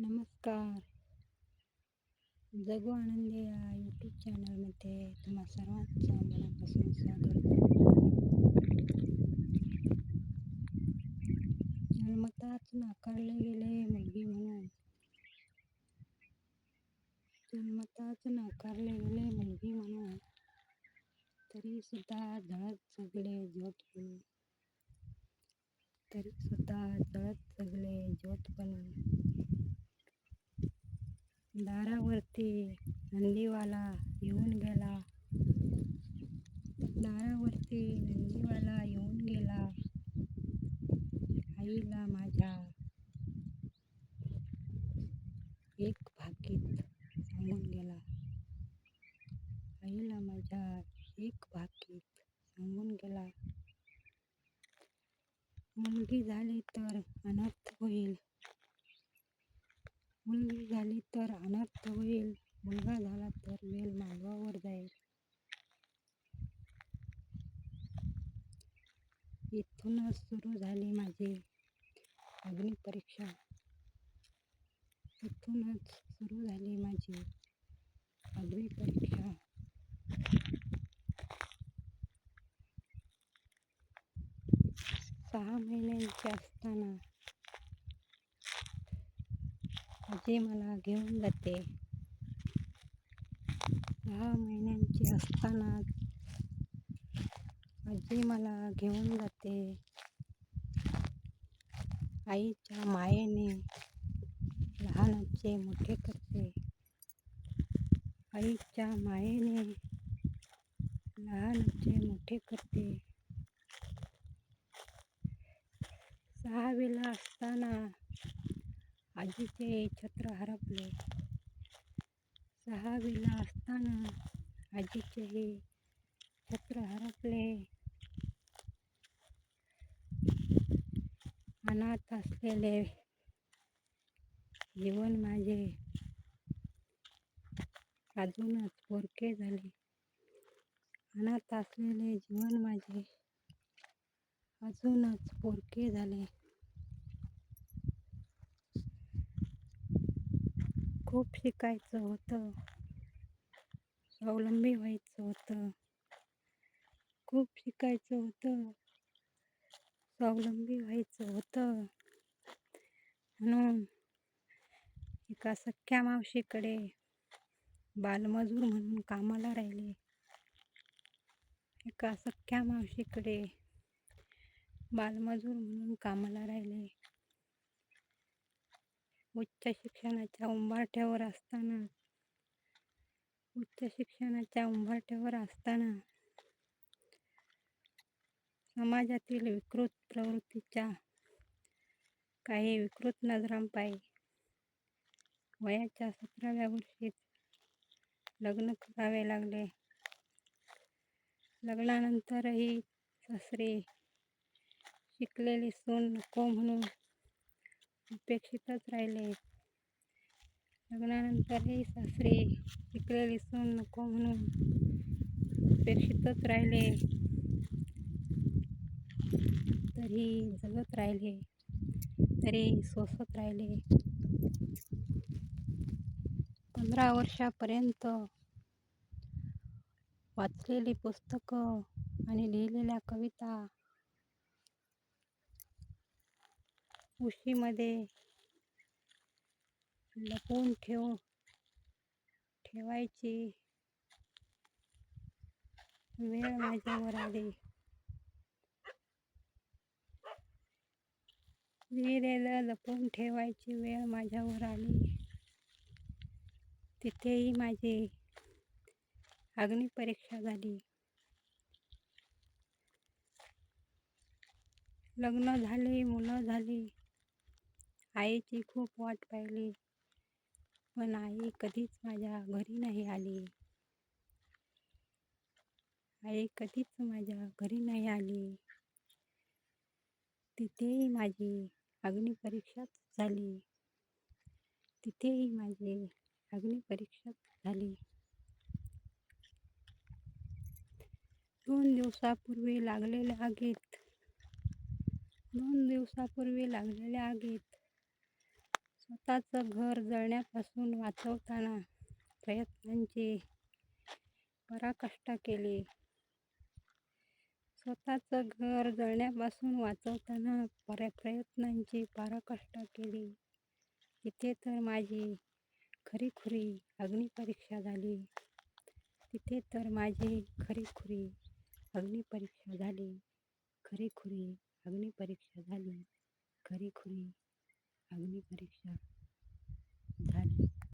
नमस्कार. जगू आनंदी या यूट्यूब चॅनलमध्ये तुम्हा सर्वांचं मनापासून स्वागत. जन्मताच नाकारले गेले मुलगी म्हणून. जन्मताच नाकारले गेले मुलगी म्हणून. तरी सुद्धा जळत जगले ज्योत बनून तरी सुद्धा जळत जगले ज्योत बनून दारावरती नंदीवाला येऊन गेला. दारावरती नंदीवाला येऊन गेला. आईला माझ्या एक भाकीत सांगून गेला. आईला माझ्या एक भाकीत सांगून गेला. मुलगी झाली तर अनर्थ होईल. मुलगी झाली तर अनर्थ होईल. मुलगा झाला तर वेल मागवावर जाईल. इथूनच सुरू झाली माझी अग्निपरीक्षा इथूनच सुरू झाली माझी अग्निपरीक्षा सहा महिन्यांची असताना आजी मला घेऊन जाते. सहा महिन्यांची असताना आजी मला घेऊन जाते. आईच्या मायेने लहानाचे मोठे करते. आईच्या मायेने लहानाचे मोठे करते. सहावीला असताना आजीचे छत्र हरपले. सहावीला असताना आजीचे हे छत्र हरपले. अनाथ असलेले जीवन माझे अजूनच पोरके झाले. अनाथ असलेले जीवन माझे अजूनच पोरके झाले. खूप शिकायचं होतं. स्वावलंबी व्हायचं होतं. खूप शिकायचं होतं. स्वावलंबी व्हायचं होतं. म्हणून एका सख्या मावशीकडे बालमजूर म्हणून कामाला राहिले. एका सख्या मावशीकडे बालमजूर म्हणून कामाला राहिले. उच्च शिक्षणाच्या उंबरठ्यावर असताना. उच्च शिक्षणाच्या उंबरठ्यावर असताना. समाजातील विकृत प्रवृत्तीच्या काही विकृत नजरांपायी वयाच्या सतराव्या वर्षीत लग्न करावे लागले. लग्नानंतरही सासरे शिकलेली सून नको म्हणून उपेक्षितच राहिले. लग्नानंतरही सासरे शिकलेली सून नको म्हणून उपेक्षितच राहिले. तरी जगत राहिले. तरी सोसत राहिले. पंधरा वर्षापर्यंत वाचलेली पुस्तकं आणि लिहिलेल्या कविता उशीमध्ये लपवून ठेव ठेवायची वेळ माझ्यावर आली. विहिरेला लपवून ठेवायची वेळ माझ्यावर आली. तिथेही माझी अग्निपरीक्षा झाली. लग्न झाली मुलं झाली. आईची खूप वाट पाहिली. पण आई कधीच माझ्या घरी नाही आली. आई कधीच माझ्या घरी नाही आली. तिथेही माझी अग्निपरीक्षाच झाली. तिथेही माझी अग्निपरीक्षा झाली. दोन दिवसापूर्वी लागलेल्या आगीत दोन दिवसापूर्वी लागलेल्या आगीत स्वतःचं घर जळण्यापासून वाचवताना प्रयत्नांची पराकाष्ठा केली. स्वतःचं घर जळण्यापासून वाचवताना पर प्रयत्नांची पराकाष्ठा केली. तिथे तर माझी खरीखुरी अग्निपरीक्षा झाली. तिथे तर माझी खरीखुरी अग्निपरीक्षा झाली. खरीखुरी अग्निपरीक्षा झाली. खरीखुरी अग्निपरीक्षा झाली.